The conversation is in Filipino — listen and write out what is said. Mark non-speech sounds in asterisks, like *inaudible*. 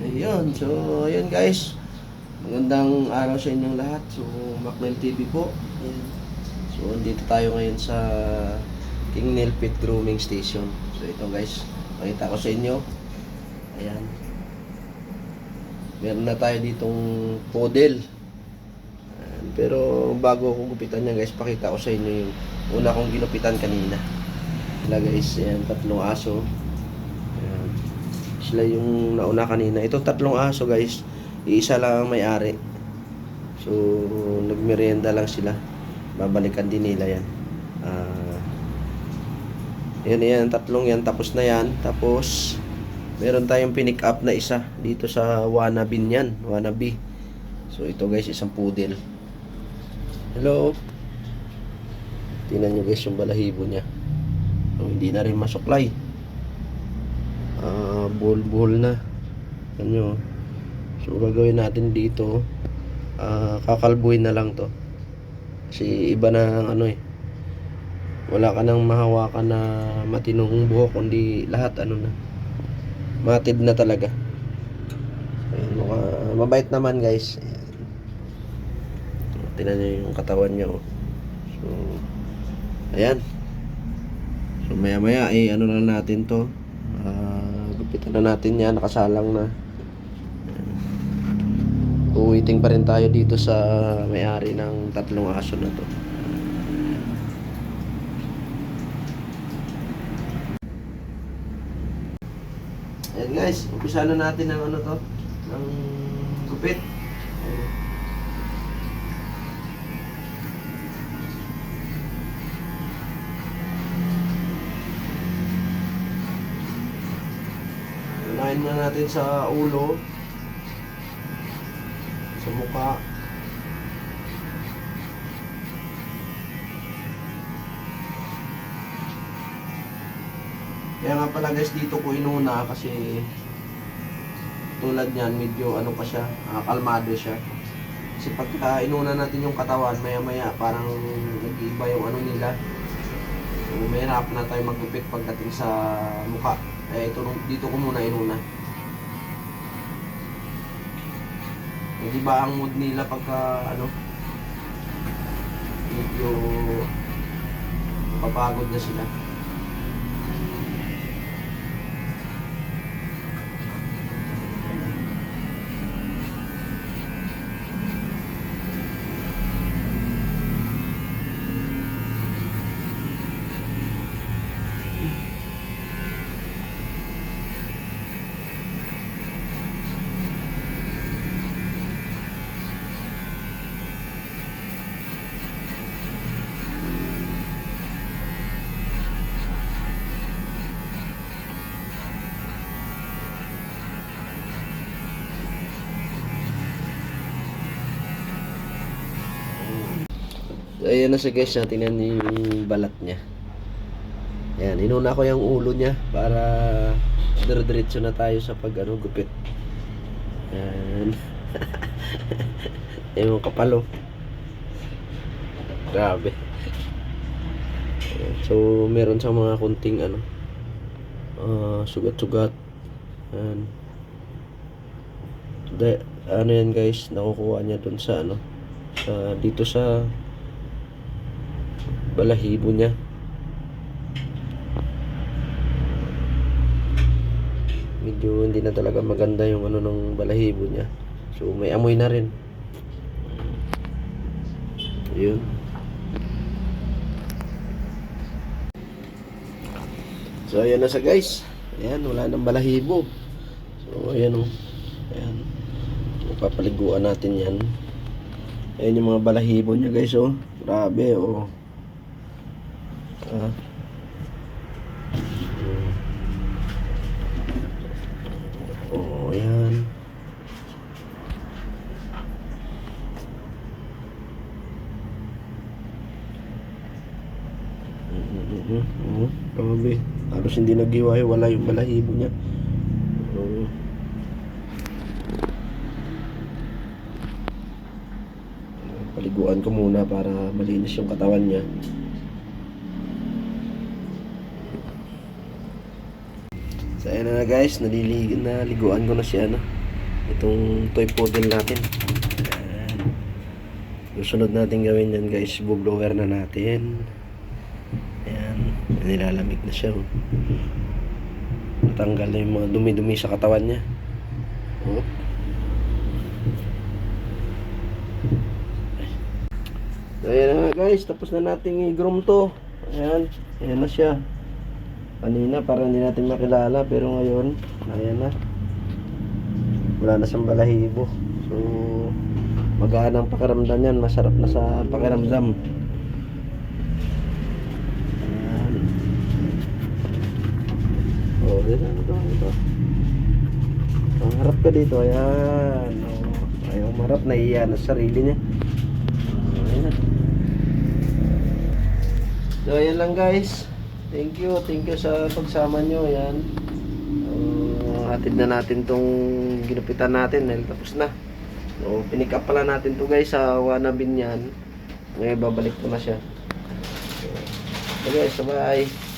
Ayun, so ayun guys. Magandang araw sa inyong lahat. So, Macnel TV po. Ayan. So, dito tayo ngayon sa King Nail Pit Grooming Station. So, ito guys, pakita ko sa inyo. Ayan. Meron na tayo ditong podel. Ayan. Pero bago ko gupitan niya guys, pakita ko sa inyo yung una kong ginupitan kanina. Sila guys, ayan, tatlong aso. Sila yung nauna kanina. Ito tatlong aso guys. Iisa lang ang may-ari. So, nagmerienda lang sila. Babalikan din nila yan. Ah, yan yan, tatlong yan. Tapos na yan. Tapos, meron tayong pinick up na isa dito sa Wanabin yan. Wanabe. So, ito guys, isang poodle. Hello. Tingnan nyo guys yung balahibo niya. So, hindi na rin masuklay. Ah, buhol-buhol na. Yan nyo. So, gagawin natin dito, ah, kakalbuhin na lang to. Kasi iba na ang ano eh. Wala ka nang mahawakan na matinong buhok, kundi lahat ano na. Matid na talaga. Ayun, mukha, mabait naman guys. Ayan. Tingnan nyo yung katawan niya. Oh. So, ayan. So, maya maya, eh, ano na natin to. Gupitan na natin yan, nakasalang na. Uwiting pa rin tayo dito sa may-ari ng tatlong aso na to. Ayan guys, umpisa na natin ng ano to, ng gupit. Ayan. Unahin na natin sa ulo, sa mukha. Kaya nga pala guys dito ko inuna kasi tulad niyan medyo ano pa siya, ah, kalmado siya. Kasi pagka inuna natin yung katawan maya maya parang nag-iiba yung ano nila. Mahirap na tayo magupit pagdating sa mukha. Kaya ito, dito ko muna inuna. Hindi ba ang mood nila pagka ano medyo papagod na sila. So, ayan na siya guys, ah. tingnan niyo yung balat niya. Ayan, inuna ko yung ulo niya para dire-diretso na tayo sa pag ano, gupit. Ayan. *laughs* yung kapalo. Grabe. Ayan, So, meron sa mga kunting ano, ah, sugat-sugat. Ayan. De, ano yan guys, nakukuha niya dun sa ano, sa, dito sa balahibo niya. Medyo hindi na talaga maganda yung ano ng balahibo niya. So may amoy na rin. Yun. So ayan na sa guys. Ayan, wala nang balahibo. So ayan o. Ayan. Papaliguan natin yan. Ayan yung mga balahibo niya guys oh. Grabe oh. Hmm. Oh, yan. Mm-mm-mm. Oh, grabe. Halos hindi naghiwa wala yung balahibo niya. Oh. Paliguan ko muna para malinis yung katawan niya. So ayan na guys, nalilig naliguan ko na siya no. itong toy poodle natin. Susunod natin gawin yan guys, bublower na natin. Ayan, nilalamig na siya. Oh. Natanggal na yung mga dumi-dumi sa katawan niya. Oh. So, ayan na guys, tapos na nating i-groom to. Ayan, ayan na siya. Kanina para hindi natin makilala pero ngayon, ayan na. Wala na siyang balahibo. So, magaan ang pakiramdam yan. Masarap na sa pakiramdam. Ayan. Oh, dito, ito, ito. Ang harap ka dito, ayan. Oh, ayaw marap, na sa sarili niya. Ayan. So, ayan lang guys. Thank you, thank you sa pagsama nyo. Ayan. Uh, hatid na natin tong ginupitan natin dahil tapos na. So, pinick up pala natin to guys sa Wanabin yan. Ngayon, babalik ko na siya. So guys, bye